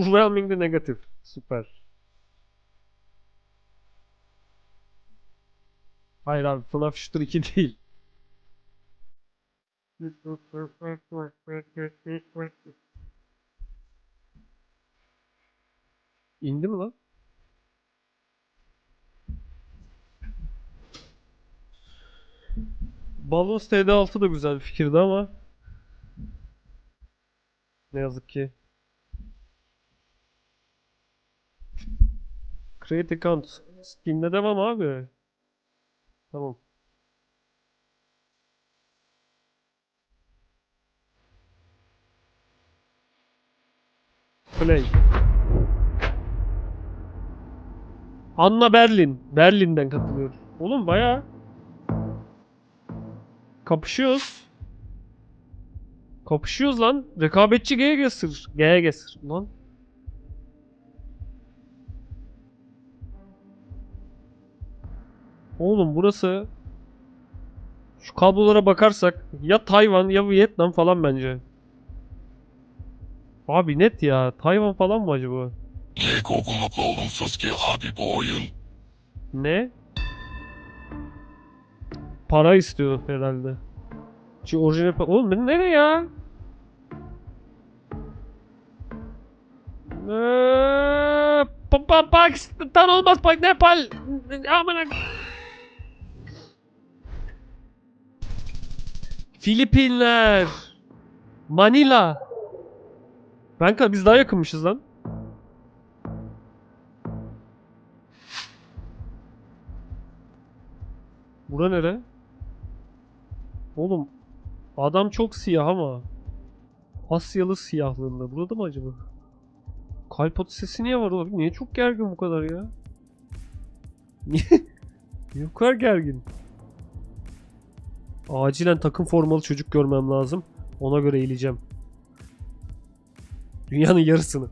Overwhelmingly negatif. Süper. Hayır abi FNAF Shooter 2 değil. İndi mi lan? Balloons TD6 da güzel bir fikirdi ama ne yazık ki. Create account. Steam'de devam abi. Tamam. Play. Anna Berlin. Berlin'den katılıyor. Oğlum bayağı kapışıyoruz. Kapışıyoruz lan. Rekabetçi G'ye gesir. G'ye gesir. Lan. Oğlum burası şu kablolara bakarsak ya Tayvan ya Vietnam falan bence. Abi net ya. Tayvan falan mı acaba? Lego bulmakla olumsuz ki abi bu oyun. Ne? Para istiyor herhalde. Şu orijinal pa- Oğlum ben nereye ya? Pakistan olmaz Nepal. Amına. Filipinler. Manila. Kanka biz daha yakınmışız lan. Bura nere? Oğlum adam çok siyah ama Asyalı siyahlığında. Burada mı acaba? Kalp atı sesi niye var oğlum? Niye çok gergin bu kadar ya? Niye? Niye bu kadar gergin? Acilen takım formalı çocuk görmem lazım. Ona göre eğileceğim. Dünyanın yarısını.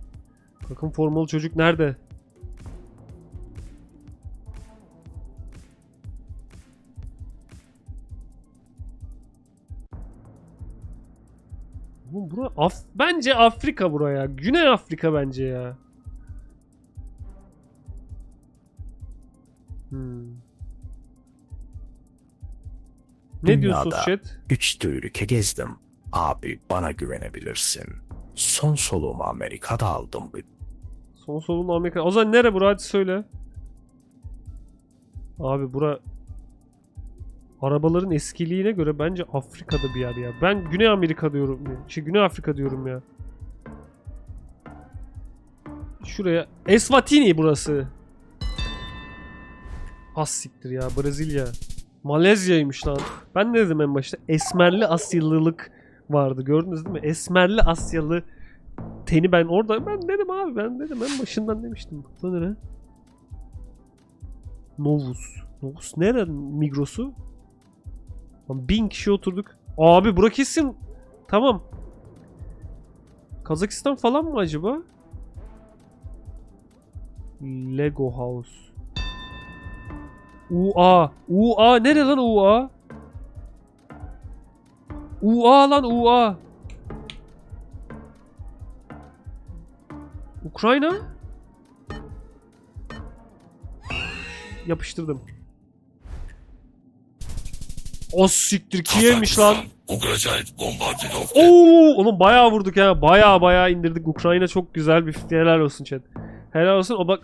Takım formalı çocuk nerede? Oğlum bura Af bence Afrika buraya. Güney Afrika bence ya. Hmm. Ne diyorsun Dünyada chat? Üç tür ülke gezdim. Abi bana güvenebilirsin. Son soluğumu Amerika'da aldım. Son solun Amerika. O zaman nere bura hadi söyle. Abi bura arabaların eskiliğine göre bence Afrika'da bir yer ya. Ben Güney Amerika diyorum. ya. Şey Güney Afrika diyorum ya. Şuraya Eswatini burası. Az siktir ya Brezilya. Malezya'ymış lan. Ben ne dedim en başta? Esmerli Asyalılık vardı. Gördünüz değil mi? Esmerli Asyalı teni ben orada ben dedim abi ben dedim en başından demiştim. Bu nere? Novus. Novus nere Migros'u? Lan bin kişi oturduk. Abi bura kesin. Tamam. Kazakistan falan mı acaba? Lego House. UA. UA nere lan UA? UA lan UA. Ukrayna? Yapıştırdım. O siktir Kiev'miş lan. Oo, oğlum bayağı vurduk ya. Bayağı bayağı indirdik. Ukrayna çok güzel bir. Helal olsun chat. Helal olsun. O bak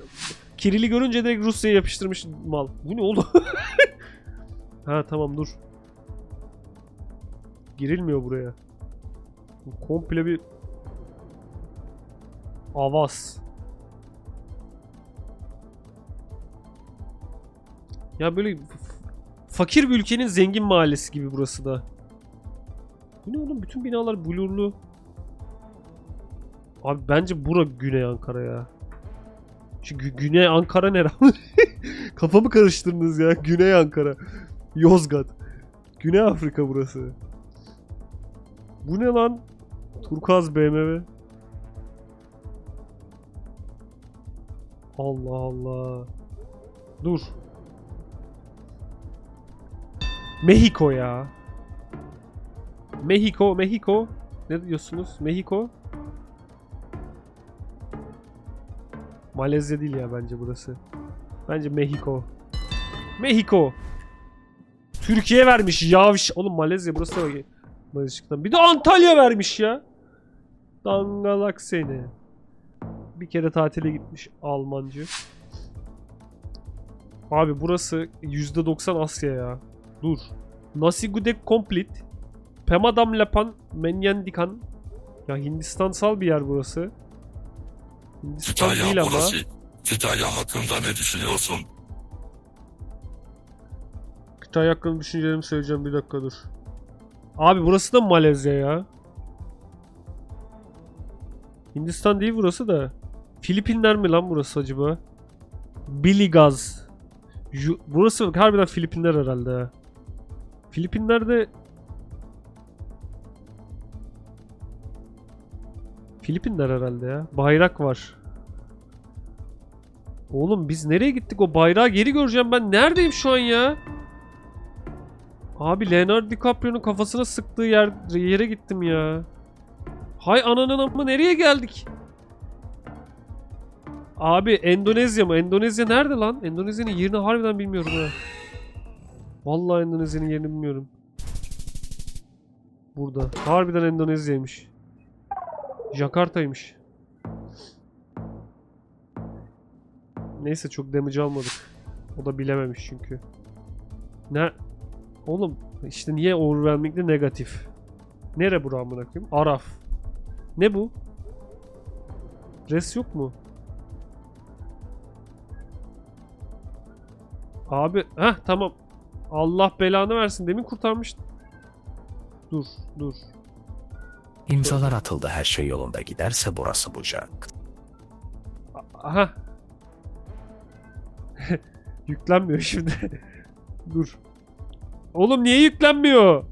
Kirill'i görünce direkt Rusya'ya yapıştırmış mal. Bu ne oldu? ha tamam dur. Girilmiyor buraya. Komple bir Avaz. Ya böyle fakir bir ülkenin zengin mahallesi gibi burası da. Bu ne oğlum? Bütün binalar blurlu. Abi bence bura Güney Ankara ya. Çünkü Güney Ankara nere? Kafamı karıştırdınız ya. Güney Ankara. Yozgat. Güney Afrika burası. Bu ne lan? Turkuaz BMW. Allah Allah. Dur. Mexico ya. Mexico, Mexico. Ne diyorsunuz? Mexico. Malezya değil ya bence burası. Bence Mexico. Mexico. Türkiye vermiş yavş. Oğlum Malezya burası da. Malezya Bir de Antalya vermiş ya. Dangalak seni. Bir kere tatile gitmiş Almancı. Abi burası %90 Asya ya. Dur. Nasi Gudeg Complete. Pemadam Lapan Menyendikan. Ya Hindistansal bir yer burası. Kütahya değil ama. burası. Kütahya hakkında ne düşünüyorsun? Kütahya hakkında düşüncelerimi söyleyeceğim bir dakika dur. Abi burası da Malezya ya? Hindistan değil burası da. Filipinler mi lan burası acaba? Biligaz. Burası harbiden Filipinler herhalde ha. Filipinler'de Filipinler herhalde ya. Bayrak var. Oğlum biz nereye gittik? O bayrağı geri göreceğim ben. Neredeyim şu an ya? Abi Leonardo DiCaprio'nun kafasına sıktığı yer, yere gittim ya. Hay ananın amma nereye geldik? Abi Endonezya mı? Endonezya nerede lan? Endonezya'nın yerini harbiden bilmiyorum ha. Vallahi Endonezya'nın yerini bilmiyorum. Burada. Harbiden Endonezya'ymış. Jakarta'ymış. Neyse çok damage almadık. O da bilememiş çünkü. Ne? Oğlum işte niye overwhelming'de negatif? Nere bura amına koyayım? Araf. Ne bu? Res yok mu? Abi, heh tamam. Allah belanı versin. Demin kurtarmıştım. Dur, dur. İmzalar atıldı her şey yolunda giderse burası bucak. Aha. Yüklenmiyor şimdi. Dur. Oğlum niye yüklenmiyor?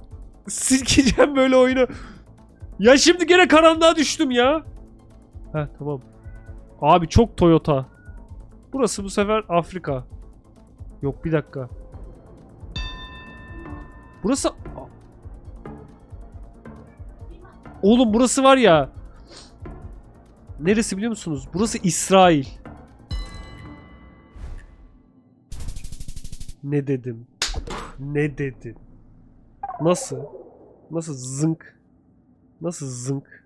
Silkeceğim böyle oyunu. Ya şimdi gene karanlığa düştüm ya. Heh tamam. Abi çok Toyota. Burası bu sefer Afrika. Yok bir dakika. Burası... Oğlum burası var ya. Neresi biliyor musunuz? Burası İsrail. Ne dedim? Ne dedim? Nasıl? Nasıl zınk? Nasıl zınk?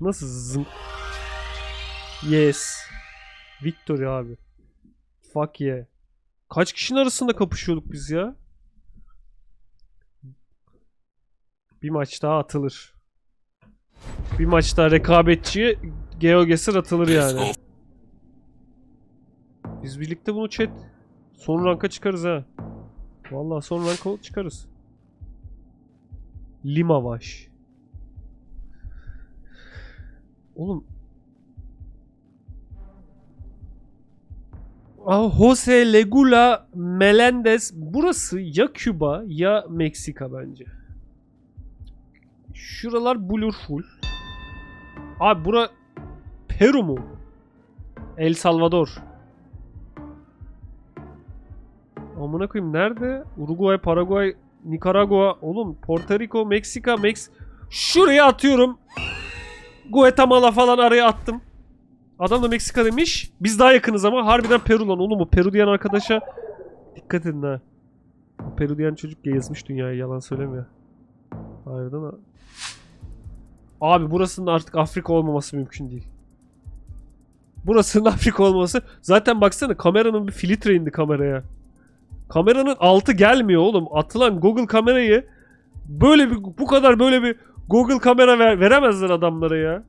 Nasıl zınk? Yes. Victory abi. Fuck yeah. Kaç kişinin arasında kapışıyorduk biz ya? Bir maç daha atılır. Bir maç daha rekabetçiye GeoGuessr atılır yani. Biz birlikte bunu chat son ranka çıkarız ha. Vallahi son ranka çıkarız. Limavaş. Oğlum. Ah, Jose Legula Melendez. Burası ya Küba ya Meksika bence. Şuralar blur full. Abi bura Peru mu? El Salvador. Amına koyayım nerede? Uruguay, Paraguay, Nikaragua, oğlum Porto Rico, Meksika, Mex Şuraya atıyorum. Guatemala falan araya attım. Adam da Meksika demiş. Biz daha yakınız ama harbiden Peru lan oğlum bu Peru diyen arkadaşa dikkat edin ha. Peru diyen çocuk gezmiş dünyayı yalan söylemiyor. Harbiden ha. Abi burasının artık Afrika olmaması mümkün değil. Burasının Afrika olması. Zaten baksana kameranın bir filtre indi kameraya. Kameranın altı gelmiyor oğlum. Atılan Google kamerayı böyle bir bu kadar böyle bir Google kamera ver, veremezler adamlara ya.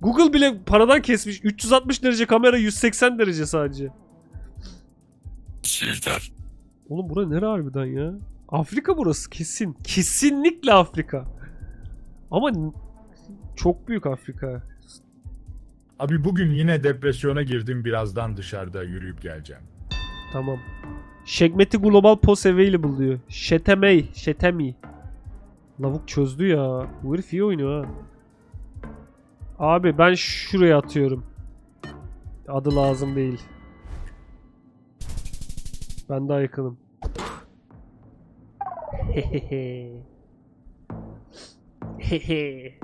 Google bile paradan kesmiş. 360 derece kamera 180 derece sadece. Silter. Oğlum bura nere harbiden ya? Afrika burası kesin. Kesinlikle Afrika. Ama çok büyük Afrika. Abi bugün yine depresyona girdim birazdan dışarıda yürüyüp geleceğim. Tamam. Şegmeti Global POS Available diyor. Şetemey. Şetemi. Lavuk çözdü ya. Bu herif iyi oynuyor ha. Abi ben şuraya atıyorum. Adı lazım değil. Ben daha yakınım. Hehehe. Hehe.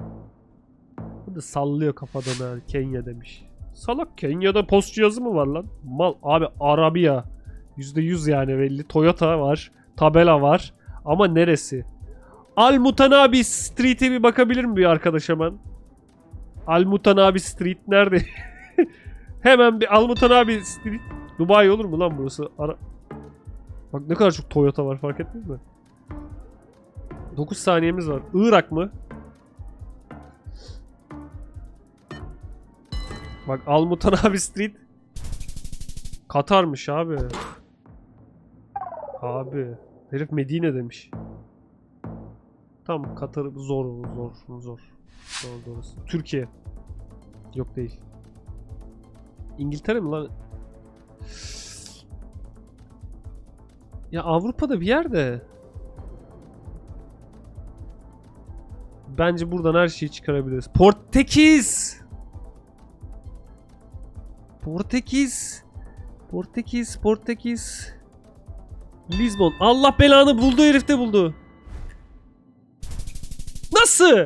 Bu da sallıyor kafadan ha. Kenya demiş. Salak Kenya'da post cihazı mı var lan? Mal abi Arabiya. %100 yani belli. Toyota var. Tabela var. Ama neresi? Al Mutanabi Street'e bir bakabilir mi bir arkadaş hemen? Al Mutanabi Street nerede? hemen bir Al Mutanabi Street. Dubai olur mu lan burası? Ara... Bak ne kadar çok Toyota var fark ettiniz mi? 9 saniyemiz var. Irak mı? Bak Al Mutanabi Street. Katar'mış abi. Abi. Herif Medine demiş. Tam Katar zor zor zor. Zor doğrusu. Türkiye. Yok değil. İngiltere mi lan? Ya Avrupa'da bir yerde. Bence buradan her şeyi çıkarabiliriz. Portekiz! Portekiz. Portekiz, Portekiz. Lisbon. Allah belanı buldu herif de buldu. Nasıl?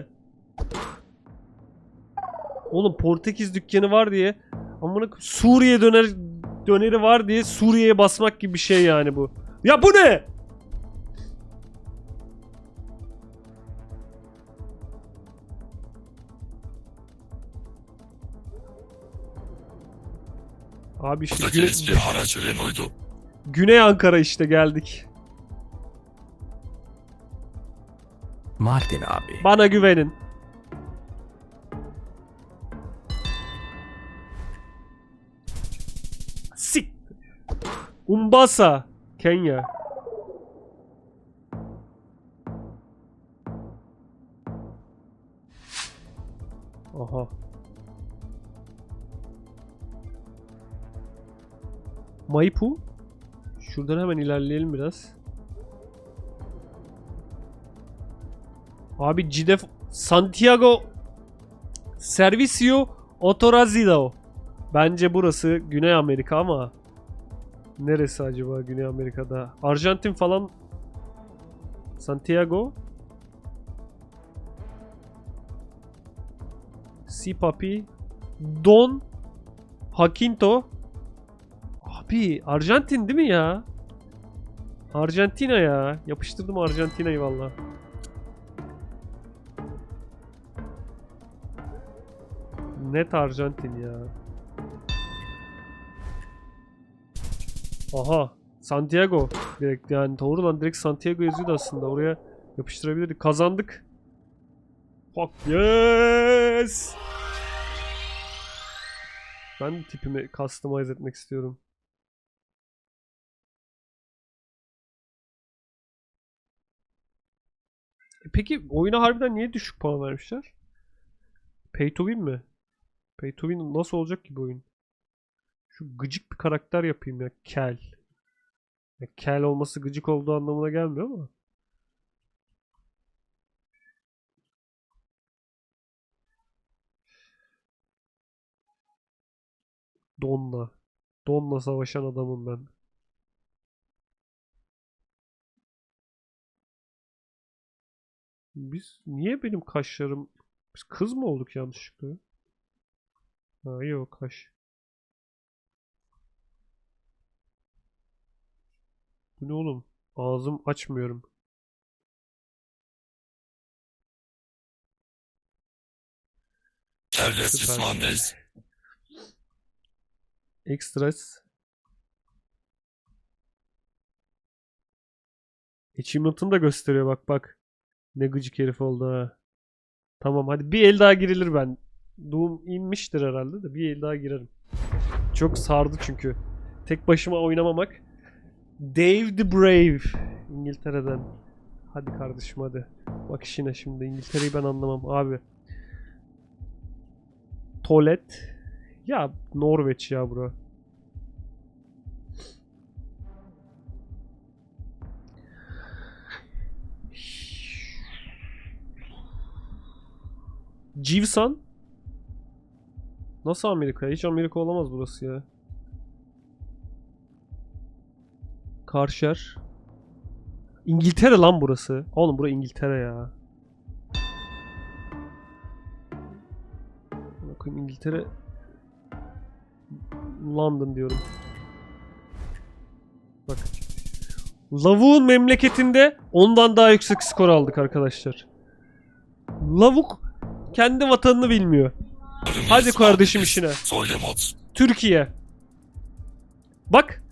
Oğlum Portekiz dükkanı var diye amına Suriye döner döneri var diye Suriye'ye basmak gibi bir şey yani bu. Ya bu ne? Abi işte oydu. Güney Ankara işte geldik. Mardin abi. Bana güvenin. Sik. Umbasa, Kenya. Aha. Maipu. Şuradan hemen ilerleyelim biraz. Abi Cide Santiago Servicio Autorazido. Bence burası Güney Amerika ama neresi acaba Güney Amerika'da? Arjantin falan Santiago Si Papi Don Hakinto Abi Arjantin değil mi ya? Arjantina ya. Yapıştırdım Arjantina'yı valla. Net Arjantin ya. Aha. Santiago. Direkt yani doğru lan direkt Santiago yazıyordu aslında. Oraya yapıştırabilirdik. Kazandık. Fuck yes. Ben tipimi customize etmek istiyorum. E Peki oyuna harbiden niye düşük puan vermişler? Pay to win mi? Pay to win nasıl olacak ki bu oyun? Şu gıcık bir karakter yapayım ya. Kel. Ya kel olması gıcık olduğu anlamına gelmiyor ama. Donla. Donla savaşan adamım ben. Biz niye benim kaşlarım biz kız mı olduk yanlışlıkla? Ha yok kaş. Bu ne oğlum? Ağzım açmıyorum. Süper. İsmail Extras. Achievement'ını da gösteriyor bak bak. Ne gıcık herif oldu ha. Tamam hadi bir el daha girilir ben. Doom inmiştir herhalde de bir el daha girerim. Çok sardı çünkü. Tek başıma oynamamak. Dave the Brave. İngiltere'den. Hadi kardeşim hadi. Bak işine şimdi. İngiltere'yi ben anlamam abi. Tolet. Ya Norveç ya bura. Civsan? Nasıl Amerika? Hiç Amerika olamaz burası ya. Karşıyer. İngiltere lan burası. Oğlum bura İngiltere ya. Bakın İngiltere London diyorum. Bak. Lavuğun memleketinde ondan daha yüksek skor aldık arkadaşlar. Lavuk kendi vatanını bilmiyor. Hadi kardeşim işine. Türkiye. Bak.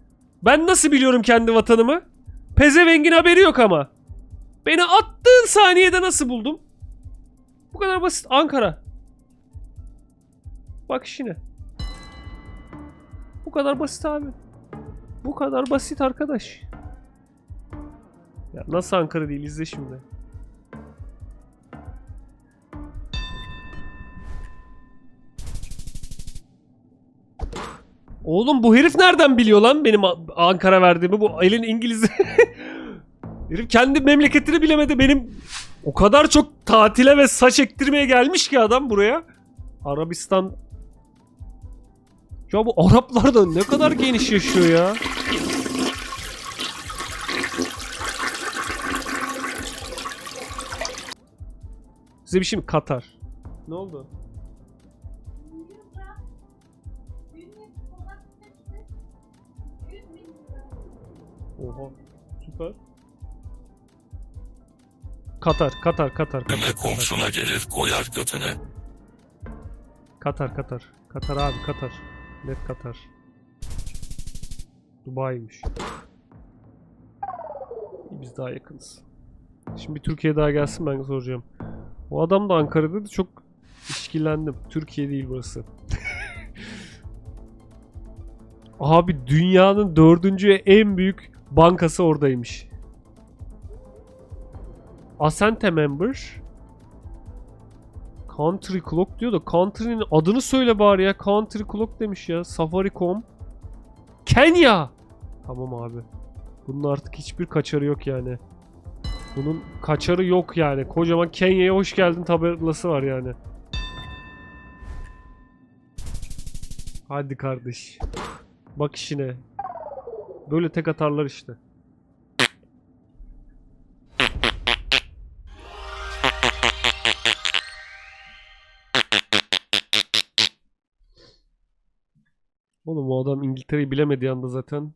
Ben nasıl biliyorum kendi vatanımı? Pezevengin haberi yok ama. Beni attığın saniyede nasıl buldum? Bu kadar basit. Ankara. Bak işine. Bu kadar basit abi. Bu kadar basit arkadaş. Ya nasıl Ankara değil izle şimdi. Oğlum bu herif nereden biliyor lan benim Ankara verdiğimi? Bu elin İngiliz. herif kendi memleketini bilemedi. Benim o kadar çok tatile ve saç ektirmeye gelmiş ki adam buraya. Arabistan. Ya bu Araplar da ne kadar geniş yaşıyor ya. Size bir şey mi? Katar. Ne oldu? Oha. Süper. Katar, Katar, Katar, Katar. Katar. komşuna gelir koyar götüne. Katar, Katar. Katar abi, Katar. Net Katar. Dubai'ymiş. İyi, Biz daha yakınız. Şimdi bir Türkiye daha gelsin ben soracağım. O adam da Ankara'da da çok işkillendim. Türkiye değil burası. Abi dünyanın dördüncü en büyük bankası oradaymış. Ascente member. Country Clock diyor da Country'nin adını söyle bari ya. Country Clock demiş ya. Safaricom. Kenya. Tamam abi. Bunun artık hiçbir kaçarı yok yani. Bunun kaçarı yok yani. Kocaman Kenya'ya hoş geldin tabelası var yani. Hadi kardeş. Bak işine. Böyle tek atarlar işte. Oğlum o adam İngiltere'yi bilemediği anda zaten.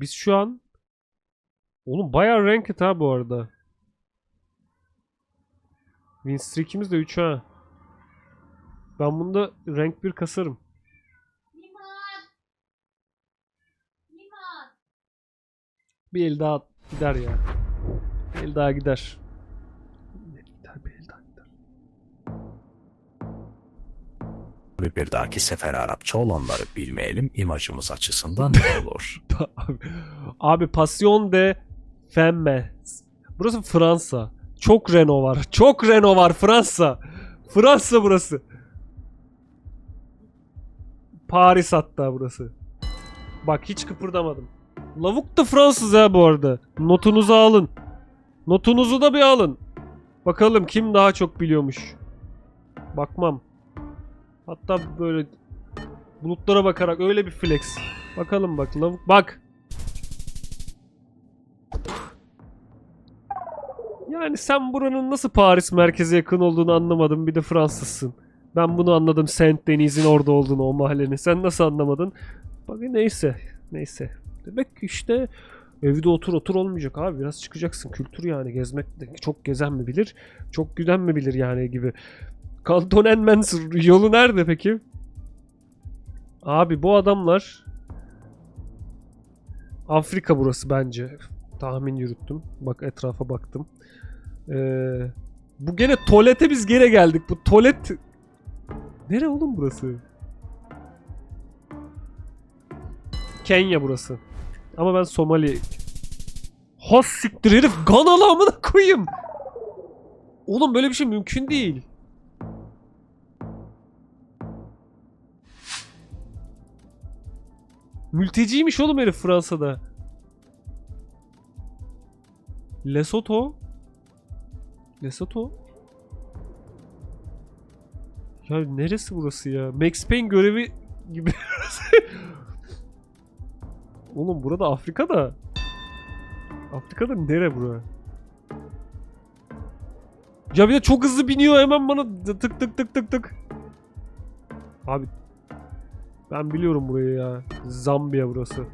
Biz şu an Oğlum bayağı ranked ha bu arada. Win streak'imiz de 3 ha. Ben bunda rank 1 kasarım. Bir el daha gider ya. Bir el daha gider. Gider bir el daha gider. Ve bir dahaki sefer Arapça olanları bilmeyelim imajımız açısından ne olur? abi, abi Passion de Femme. Burası Fransa. Çok Renault var. Çok Renault var Fransa. Fransa burası. Paris hatta burası. Bak hiç kıpırdamadım. Lavuk da Fransız ha bu arada. Notunuzu alın. Notunuzu da bir alın. Bakalım kim daha çok biliyormuş. Bakmam. Hatta böyle bulutlara bakarak öyle bir flex. Bakalım bak lavuk bak. Yani sen buranın nasıl Paris merkeze yakın olduğunu anlamadım. Bir de Fransızsın. Ben bunu anladım. Saint Denis'in orada olduğunu o mahallenin. Sen nasıl anlamadın? Bak neyse. Neyse. Demek ki işte evde otur otur olmayacak abi. Biraz çıkacaksın. Kültür yani. Gezmek çok gezen mi bilir? Çok güden mi bilir yani gibi. Kantonenmens yolu nerede peki? Abi bu adamlar Afrika burası bence. Tahmin yürüttüm. Bak etrafa baktım. Ee, bu gene tuvalete biz gene geldik. Bu tuvalet... Nere oğlum burası? Kenya burası. Ama ben Somali... Has siktir herif Ganalı amına koyayım. Oğlum böyle bir şey mümkün değil. Mülteciymiş oğlum herif Fransa'da. Lesotho. Lesotho. Ya neresi burası ya? Max Payne görevi gibi. Oğlum burada Afrika'da. Afrika'da nere bura? Ya bir de çok hızlı biniyor hemen bana tık tık tık tık tık. Abi Ben biliyorum burayı ya. Zambiya burası.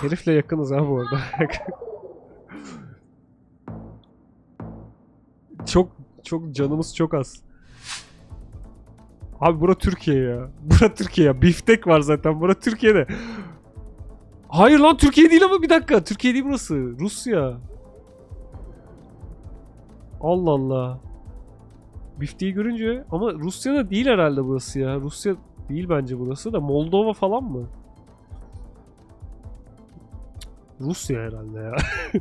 Herifle yakınız ha bu arada. çok çok canımız çok az. Abi bura Türkiye ya. Bura Türkiye ya. Biftek var zaten. Bura Türkiye'de. Hayır lan Türkiye değil ama bir dakika. Türkiye değil burası. Rusya. Allah Allah. Bifteyi görünce ama Rusya'da değil herhalde burası ya. Rusya değil bence burası da Moldova falan mı? Rusya herhalde ya.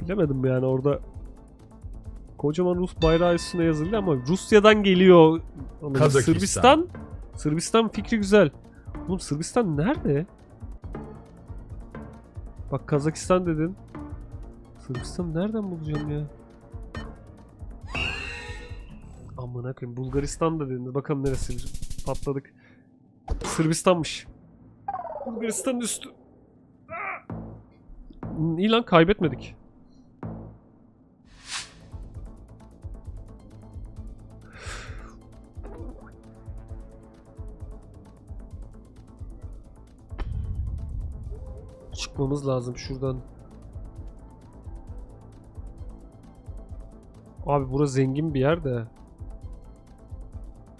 Bilemedim yani orada kocaman Rus bayrağı üstüne yazıldı ama Rusya'dan geliyor. Anladım. Kazakistan. Sırbistan. Sırbistan fikri güzel. Oğlum Sırbistan nerede? Bak Kazakistan dedin. Sırbistan nereden bulacağım ya? Amına koyayım Bulgaristan da dedin. Bakalım neresi patladık. Sırbistan'mış. Bulgaristan'ın üstü. Hmm, İyi lan kaybetmedik. Çıkmamız lazım şuradan. Abi burası zengin bir yer de.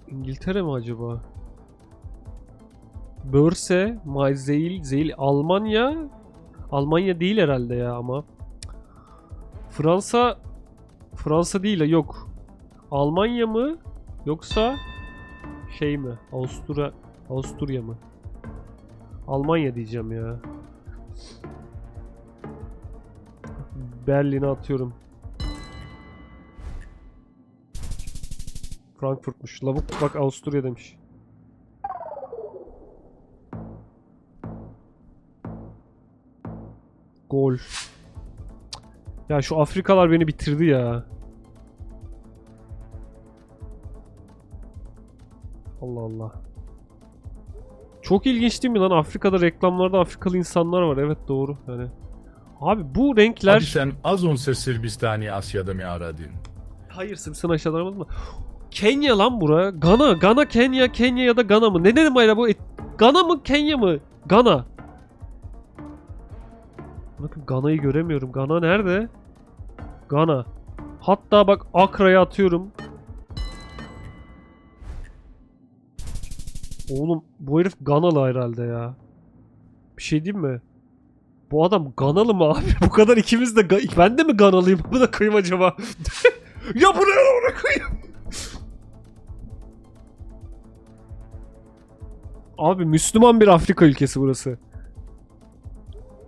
İngiltere mi acaba? Börse, Mayzeil, Zeil, Almanya. Almanya değil herhalde ya ama. Fransa Fransa değil yok. Almanya mı yoksa şey mi? Avusturya Avusturya mı? Almanya diyeceğim ya. Berlin'e atıyorum. Frankfurt'muş. Lavuk bak Avusturya demiş. Gol. Ya şu Afrikalar beni bitirdi ya. Allah Allah. Çok ilginç değil mi lan? Afrika'da reklamlarda Afrikalı insanlar var. Evet doğru. Yani. Abi bu renkler... Abi sen az önce Sırbistan'ı Asya'da mı aradın? Hayır Sırbistan aşağıdan aramadım mı? Kenya lan bura. Gana. Gana Kenya. Kenya ya da Gana mı? Ne dedim hayra bu? Et- Gana mı Kenya mı? Gana. Bakın Gana'yı göremiyorum. Gana nerede? Gana. Hatta bak Akra'ya atıyorum. Oğlum bu herif Ganalı herhalde ya. Bir şey diyeyim mi? Bu adam Ganalı mı abi? Bu kadar ikimiz de ben de mi Ganalıyım? Bu da koyayım acaba? ya buraya da ona koyayım. Abi Müslüman bir Afrika ülkesi burası.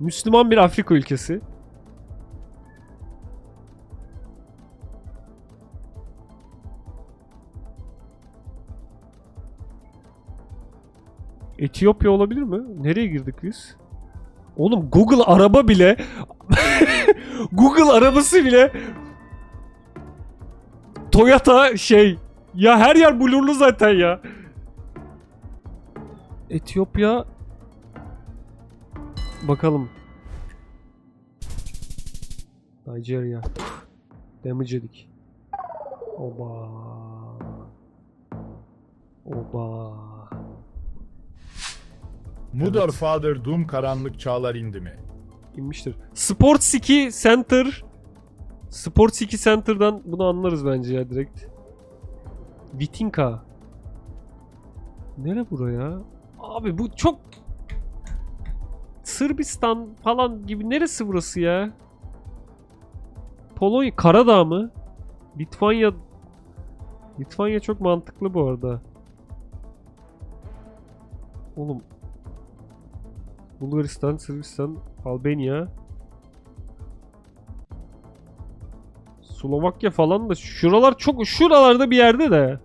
Müslüman bir Afrika ülkesi. Etiyopya olabilir mi? Nereye girdik biz? Oğlum Google araba bile Google arabası bile Toyota şey ya her yer blurlu zaten ya. Etiyopya Bakalım. Nigeria. Damage yedik. Oba. Oba. Mother Evet. Father Doom karanlık çağlar indi mi? inmiştir. Sports 2 Center Sports 2 Center'dan bunu anlarız bence ya direkt. Vitinka. Nere buraya? Abi bu çok Sırbistan falan gibi neresi burası ya? Polonya Karadağ mı? Litvanya Litvanya çok mantıklı bu arada. Oğlum Bulgaristan, Sırbistan, Albanya Slovakya falan da şuralar çok şuralarda bir yerde de.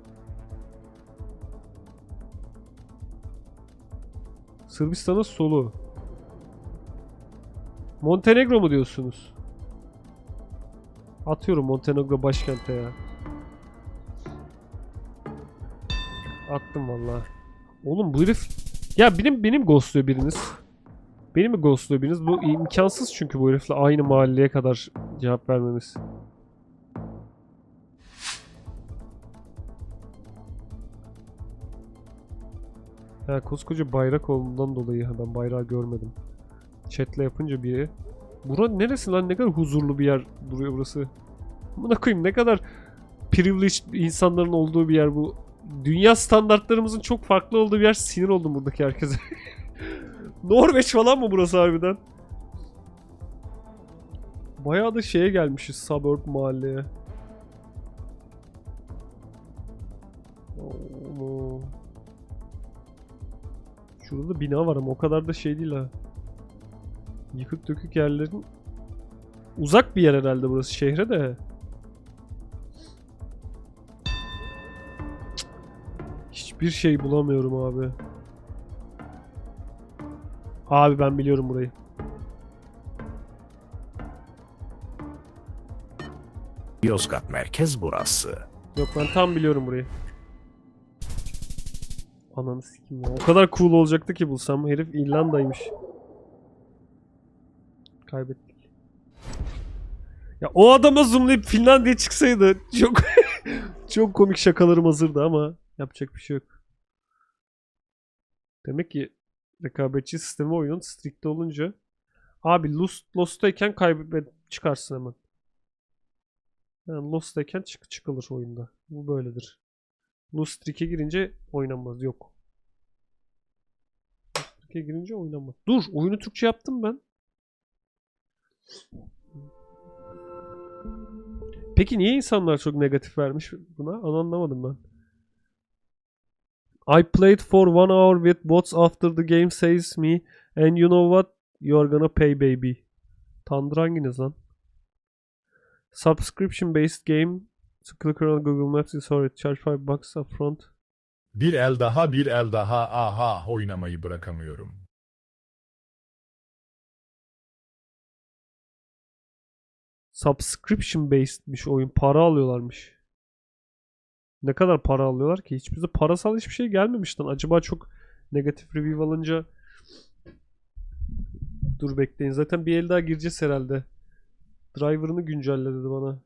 Sırbistan'ın solu. Montenegro mu diyorsunuz? Atıyorum Montenegro başkente ya. Attım valla. Oğlum bu herif... Ya benim benim ghostluyor biriniz. Beni mi ghostluyor biriniz? Bu imkansız çünkü bu herifle aynı mahalleye kadar cevap vermemiz. Ha, koskoca bayrak olduğundan dolayı ben bayrağı görmedim. Chat'le yapınca biri. Bura neresi lan? Ne kadar huzurlu bir yer duruyor burası. Buna koyayım ne kadar privileged insanların olduğu bir yer bu. Dünya standartlarımızın çok farklı olduğu bir yer. Sinir oldum buradaki herkese. Norveç falan mı burası harbiden? Bayağı da şeye gelmişiz suburb mahalleye. Oo. Şurada da bina var ama o kadar da şey değil ha. Yıkık dökük yerlerin uzak bir yer herhalde burası şehre de. Hiçbir şey bulamıyorum abi. Abi ben biliyorum burayı. Yozgat merkez burası. Yok ben tam biliyorum burayı. Ananı sikim ya. O kadar cool olacaktı ki bulsam. Herif İrlanda'ymış. Kaybettik. Ya o adama zoomlayıp Finlandiya çıksaydı çok çok komik şakalarım hazırdı ama yapacak bir şey yok. Demek ki rekabetçi sistemi oyunun strikte olunca abi Lost, Lost'tayken kaybet çıkarsın hemen. Yani Lost'tayken çık çıkılır oyunda. Bu böyledir. Lost Streak'e girince oynanmaz. Yok. Lost Streak'e girince oynanmaz. Dur! Oyunu Türkçe yaptım ben. Peki niye insanlar çok negatif vermiş buna? Onu anlamadım ben. I played for one hour with bots after the game saves me and you know what? You're gonna pay baby. Tanrı hanginiz lan? Subscription based game to click around Google Maps sorry. Charge 5 bucks up front. Bir el daha bir el daha aha oynamayı bırakamıyorum. Subscription based'miş oyun. Para alıyorlarmış. Ne kadar para alıyorlar ki? Hiç bize parasal hiçbir şey gelmemiş lan. Acaba çok negatif review alınca Dur bekleyin. Zaten bir el daha gireceğiz herhalde. Driver'ını güncelle dedi bana.